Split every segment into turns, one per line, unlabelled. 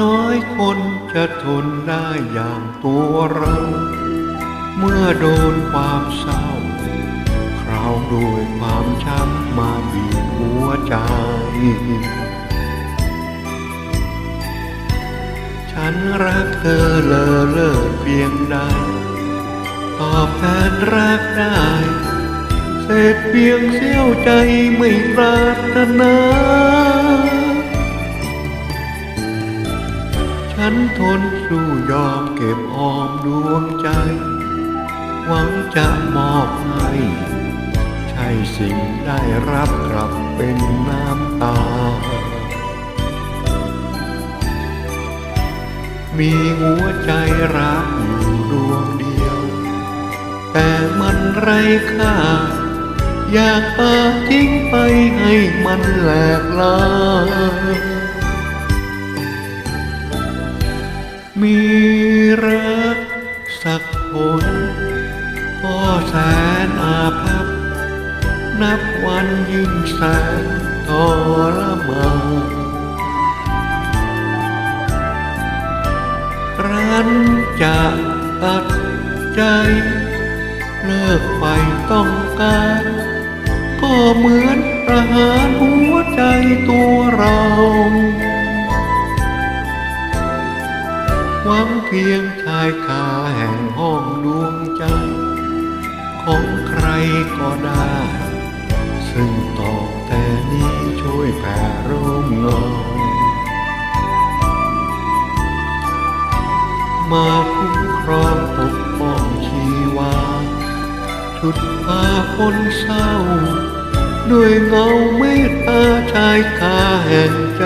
น้อยคนจะทนได้อย่างตัวเรา เมื่อโดนความเศร้า คราวด้วยความช้ำมาบีบหัวใจ ฉันรักเธอเลอเลิศเพียงใด ตอบแทนรักได้ เศษเพียงเสี้ยวใจไม่ปรารถนา นทนสู้ยอมเก็บออมดวงใจ หวังจะมอบให้ ใช่สิ่งได้รับกลับเป็นน้ำตา มีหัวใจรักอยู่ดวงเดียว แต่มันไร้ค่า อยากปาทิ้งไปให้มันแหลกลา แสนอาภัพ นับวันยิ่งแสนทรมานครั้นจะตัดใจ เลิกไปต้องการ ก็เหมือนประหารหัวใจตัวเราหวังเพียงชายคาแห่งห้องดวงใจ ของใครก็ได้ ซึ่งตอบแต่นี้ช่วยแผ่ร่มเงามาคุ้มครองปกป้องชีวา ชุดพาคนเศร้า ด้วยเงาเมตตาชายคาแห่งใจ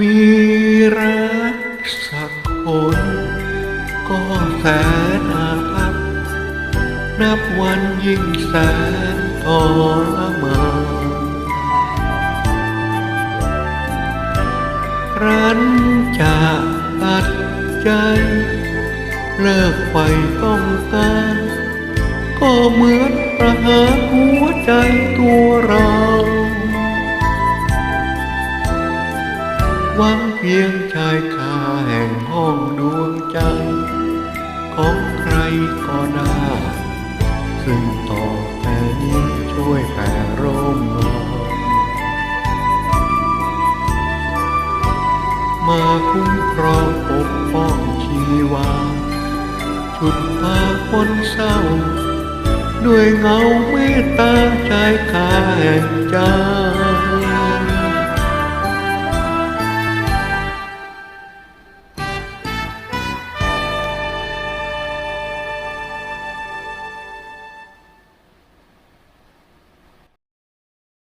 มีรักสักคนก็แสนอาภัพนับวันยิ่งแสนทรมานรั้นจะตัดใจ เลิกไปต้องการ ก็เหมือนประหารหัวใจตัวเรา พียงชายคาแห่งห้องดวงใจของใครก็ได้ซึ่งต่อแต่นี้ช่วยแผ่ร่มเงามาคุ้มครองปกป้องชีวา ชุดพาคนเศร้า ด้วยเงาเมตตาชายคาแห่งใจ